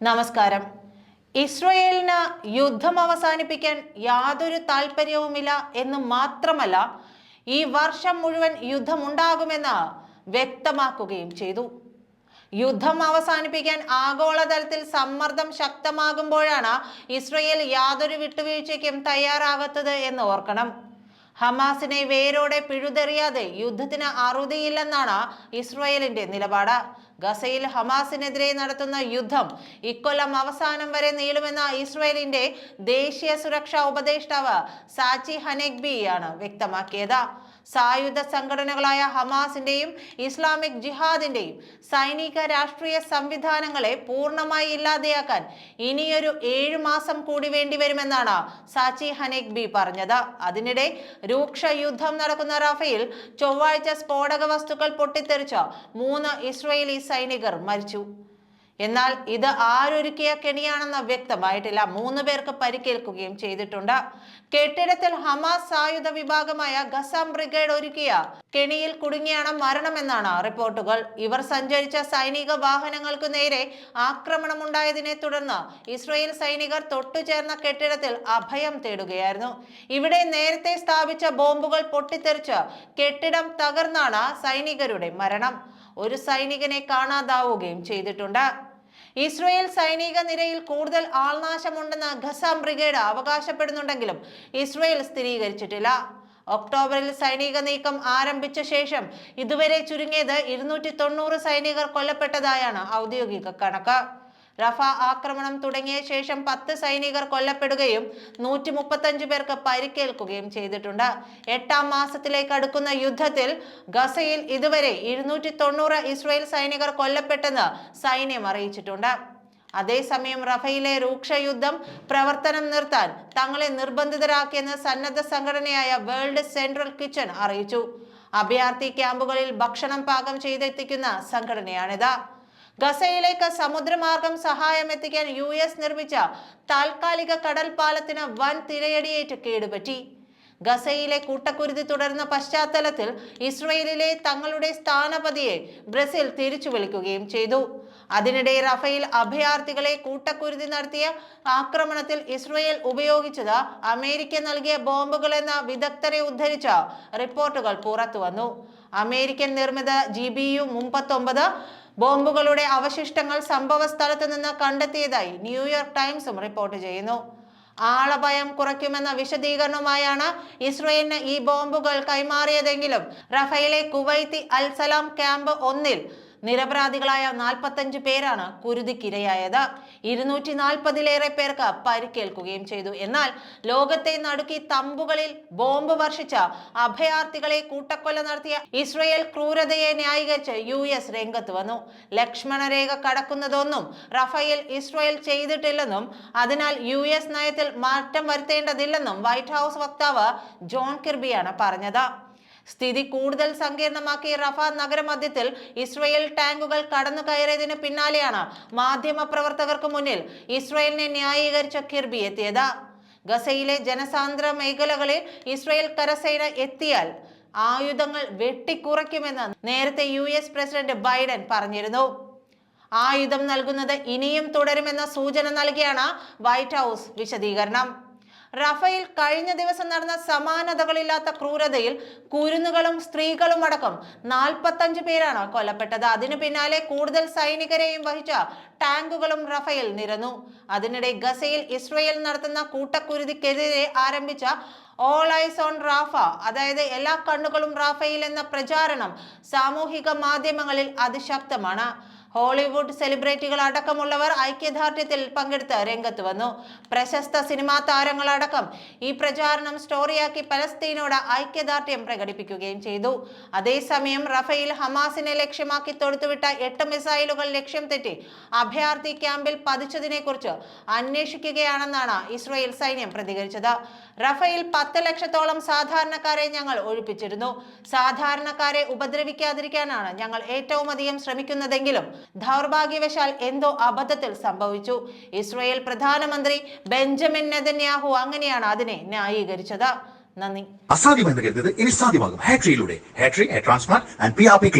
നമസ്കാരം. ഇസ്രയേലിന് യുദ്ധം അവസാനിപ്പിക്കാൻ യാതൊരു താല്പര്യവുമില്ല എന്ന് മാത്രമല്ല ഈ വർഷം മുഴുവൻ യുദ്ധമുണ്ടാകുമെന്ന് വ്യക്തമാക്കുകയും ചെയ്തു. യുദ്ധം അവസാനിപ്പിക്കാൻ ആഗോളതലത്തിൽ സമ്മർദ്ദം ശക്തമാകുമ്പോഴാണ് ഇസ്രയേൽ യാതൊരു വിട്ടുവീഴ്ചയ്ക്കും തയ്യാറാകാത്തത് എന്ന് ഓർക്കണം. ഹമാസിനെ വേരോടെ പിഴുതെറിയാതെ യുദ്ധത്തിന് അറുതിയില്ലെന്നാണ് ഇസ്രയേലിന്റെ നിലപാട്. ഗസയിൽ ഹമാസിനെതിരെ നടത്തുന്ന യുദ്ധം ഇക്കൊല്ലം അവസാനം വരെ നീളുമെന്ന ഇസ്രയേലിന്റെ ദേശീയ സുരക്ഷാ ഉപദേഷ്ടാവ് സാച്ചി ഹനെഗ്ബിയാണ് വ്യക്തമാക്കിയത്. സായുധ സംഘടനകളായ ഹമാസിന്റെയും ഇസ്ലാമിക് ജിഹാദിന്റെയും സൈനിക രാഷ്ട്രീയ സംവിധാനങ്ങളെ പൂർണമായി ഇല്ലാതെയാക്കാൻ ഇനിയൊരു ഏഴു മാസം കൂടി വേണ്ടിവരുമെന്നാണ് സാച്ചി ഹനേക്ബി പറഞ്ഞത്. അതിനിടെ രൂക്ഷ യുദ്ധം നടക്കുന്ന റഫയിൽ ചൊവ്വാഴ്ച സ്ഫോടക വസ്തുക്കൾ പൊട്ടിത്തെറിച്ച മൂന്ന് ഇസ്രയേലി സൈനികർ മരിച്ചു. എന്നാൽ ഇത് ആരൊരുക്കിയ കെണിയാണെന്ന് വ്യക്തമായിട്ടില്ല. മൂന്ന് പേർക്ക് പരിക്കേൽക്കുകയും ചെയ്തിട്ടുണ്ട്. കെട്ടിടത്തിൽ ഹമാസ് സായുധ വിഭാഗമായ ഗസാം ബ്രിഗേഡ് ഒരുക്കിയ കെണിയിൽ കുടുങ്ങിയാണ് മരണമെന്നാണ് റിപ്പോർട്ടുകൾ. ഇവർ സഞ്ചരിച്ച സൈനിക വാഹനങ്ങൾക്ക് നേരെ ആക്രമണമുണ്ടായതിനെ തുടർന്ന് ഇസ്രയേൽ സൈനികർ തൊട്ടുചേർന്ന കെട്ടിടത്തിൽ അഭയം തേടുകയായിരുന്നു. ഇവിടെ നേരത്തെ സ്ഥാപിച്ച ബോംബുകൾ പൊട്ടിത്തെറിച്ച് കെട്ടിടം തകർന്നാണ് സൈനികരുടെ മരണം. ഒരു സൈനികനെ കാണാതാവുകയും ചെയ്തിട്ടുണ്ട്. ഇസ്രയേൽ സൈനിക നിരയിൽ കൂടുതൽ ആൾനാശമുണ്ടെന്ന് ഖസാം ബ്രിഗേഡ് അവകാശപ്പെടുന്നുണ്ടെങ്കിലും ഇസ്രയേൽ സ്ഥിരീകരിച്ചിട്ടില്ല. ഒക്ടോബറിൽ സൈനിക നീക്കം ആരംഭിച്ച ശേഷം ഇതുവരെ ചുരുങ്ങിയത് ഇരുന്നൂറ്റി തൊണ്ണൂറ് സൈനികർ കൊല്ലപ്പെട്ടതായാണ് ഔദ്യോഗിക കണക്ക്. റഫ ആക്രമണം തുടങ്ങിയ ശേഷം പത്ത് സൈനികർ കൊല്ലപ്പെടുകയും നൂറ്റി മുപ്പത്തഞ്ച് പേർക്ക് പരിക്കേൽക്കുകയും ചെയ്തിട്ടുണ്ട്. എട്ടാം മാസത്തിലേക്ക് അടുക്കുന്ന യുദ്ധത്തിൽ ഗസയിൽ ഇതുവരെ ഇരുന്നൂറ്റി തൊണ്ണൂറ് ഇസ്രായേൽ സൈനികർ കൊല്ലപ്പെട്ടെന്ന് സൈന്യം അറിയിച്ചിട്ടുണ്ട്. അതേസമയം റഫയിലെ രൂക്ഷ യുദ്ധം പ്രവർത്തനം നിർത്താൻ തങ്ങളെ നിർബന്ധിതരാക്കിയെന്ന് സന്നദ്ധ സംഘടനയായ വേൾഡ് സെൻട്രൽ കിച്ചൺ അറിയിച്ചു. അഭയാർത്ഥി ക്യാമ്പുകളിൽ ഭക്ഷണം പാകം ചെയ്തെത്തിക്കുന്ന സംഘടനയാണിത്. ഗസയിലേക്ക് സമുദ്രമാർഗം സഹായം എത്തിക്കാൻ യു എസ് നിർമ്മിച്ച താൽക്കാലിക കടൽ പാലത്തിന് വൻ തിരയടിയേറ്റ് കേടുപറ്റി. ഗസയിലെ കൂട്ടക്കുരുതി തുടർന്ന പശ്ചാത്തലത്തിൽ ഇസ്രയേലിലെ തങ്ങളുടെ സ്ഥാനപതിയെ ബ്രസീൽ തിരിച്ചു വിളിക്കുകയും ചെയ്തു. അതിനിടെ റഫേൽ അഭയാർത്ഥികളെ കൂട്ടക്കുരുതി നടത്തിയ ആക്രമണത്തിൽ ഇസ്രയേൽ ഉപയോഗിച്ചത് അമേരിക്ക നൽകിയ ബോംബുകളെന്ന വിദഗ്ധരെ ഉദ്ധരിച്ച റിപ്പോർട്ടുകൾ പുറത്തുവന്നു. അമേരിക്കൻ നിർമ്മിത ജി ബി യു മുപ്പത്തൊമ്പത് ബോംബുകളുടെ അവശിഷ്ടങ്ങൾ സംഭവ സ്ഥലത്ത് നിന്ന് കണ്ടെത്തിയതായി ന്യൂയോർക്ക് ടൈംസും റിപ്പോർട്ട് ചെയ്യുന്നു. ആളഭയം കുറയ്ക്കുമെന്ന വിശദീകരണവുമായാണ് ഇസ്രയേലിന് ഈ ബോംബുകൾ കൈമാറിയതെങ്കിലും റഫയിലെ കുവൈത്തി അൽസലാം ക്യാമ്പ് ഒന്നിൽ നിരപരാധികളായ നാൽപ്പത്തഞ്ച് പേരാണ് കുരുതിക്കിരയായത്. ഇരുന്നൂറ്റി നാൽപ്പതിലേറെ പേർക്ക് പരിക്കേൽക്കുകയും ചെയ്തു. എന്നാൽ ലോകത്തെ നടുക്കി തമ്പുകളിൽ ബോംബ് വർഷിച്ച അഭയാർത്ഥികളെ കൂട്ടക്കൊല നടത്തിയ ഇസ്രയേൽ ക്രൂരതയെ ന്യായീകരിച്ച് യു എസ് രംഗത്ത് വന്നു. ലക്ഷ്മണരേഖ കടക്കുന്നതൊന്നും റഫേൽ ഇസ്രയേൽ ചെയ്തിട്ടില്ലെന്നും അതിനാൽ യു എസ് നയത്തിൽ മാറ്റം വരുത്തേണ്ടതില്ലെന്നും വൈറ്റ് ഹൗസ് വക്താവ് ജോൺ കിർബിയാണ് പറഞ്ഞത്. സ്ഥിതി കൂടുതൽ സങ്കീർണമാക്കി റഫ നഗരമധ്യത്തിൽ ഇസ്രയേൽ ടാങ്കുകൾ കടന്നു കയറിയതിന് പിന്നാലെയാണ് മാധ്യമ പ്രവർത്തകർക്ക് മുന്നിൽ ഇസ്രയേലിനെ ന്യായീകരിച്ച കിർബി എത്തിയത്. ഗസയിലെ ജനസാന്ദ്ര മേഖലകളിൽ ഇസ്രയേൽ കരസേന എത്തിയാൽ ആയുധങ്ങൾ വെട്ടിക്കുറയ്ക്കുമെന്ന് നേരത്തെ യു എസ് പ്രസിഡന്റ് ബൈഡൻ പറഞ്ഞിരുന്നു. ആയുധം നൽകുന്നത് ഇനിയും തുടരുമെന്ന സൂചന നൽകിയാണ് വൈറ്റ് ഹൗസ് വിശദീകരണം. റഫേൽ കഴിഞ്ഞ ദിവസം നടന്ന സമാനതകളില്ലാത്ത ക്രൂരതയിൽ കുരുന്നുകളും സ്ത്രീകളും അടക്കം നാൽപ്പത്തഞ്ച് പേരാണ് കൊല്ലപ്പെട്ടത്. അതിനു പിന്നാലെ കൂടുതൽ സൈനികരെയും വഹിച്ച ടാങ്കുകളും റഫേൽ നിരന്നു. അതിനിടെ ഗസയിൽ ഇസ്രയേൽ നടത്തുന്ന കൂട്ടക്കുരുതിക്കെതിരെ ആരംഭിച്ച ഓൾ ഐസ് ഓൺ റാഫ അതായത് എല്ലാ കണ്ണുകളും റാഫയിൽ എന്ന പ്രചാരണം സാമൂഹിക മാധ്യമങ്ങളിൽ അതിശക്തമാണ്. ഹോളിവുഡ് സെലിബ്രിറ്റികൾ അടക്കമുള്ളവർ ഐക്യദാർഢ്യത്തിൽ പങ്കെടുത്ത് രംഗത്ത് വന്നു. പ്രശസ്ത സിനിമാ താരങ്ങളടക്കം ഈ പ്രചാരണം സ്റ്റോറിയാക്കി പലസ്തീനോട് ഐക്യദാർഢ്യം പ്രകടിപ്പിക്കുകയും ചെയ്തു. അതേസമയം റഫേൽ ഹമാസിനെ ലക്ഷ്യമാക്കി തൊടുത്തുവിട്ട എട്ട് മിസൈലുകൾ ലക്ഷ്യം തെറ്റി അഭയാർത്ഥി ക്യാമ്പിൽ പതിച്ചതിനെക്കുറിച്ച് അന്വേഷിക്കുകയാണെന്നാണ് ഇസ്രയേൽ സൈന്യം പ്രതികരിച്ചത്. റഫേൽ പത്ത് ലക്ഷത്തോളം സാധാരണക്കാരെ ഞങ്ങൾ ഒഴിപ്പിച്ചിരുന്നു. സാധാരണക്കാരെ ഉപദ്രവിക്കാതിരിക്കാനാണ് ഞങ്ങൾ ഏറ്റവും അധികം ശ്രമിക്കുന്നതെങ്കിലും ദൗർഭാഗ്യവശാൽ എന്തോ അബദ്ധത്തിൽ സംഭവിച്ചു. ഇസ്രയേൽ പ്രധാനമന്ത്രി ബെഞ്ചമിൻ നെതന്യാഹു അങ്ങനെയാണ് അതിനെ ന്യായീകരിച്ചത്. നന്ദി. അസാധ്യമെന്ന് കരുതത് ഇനി സാധ്യമാകും. ഹാട്രിയിലൂടെ ഹാട്രി transplant and P R P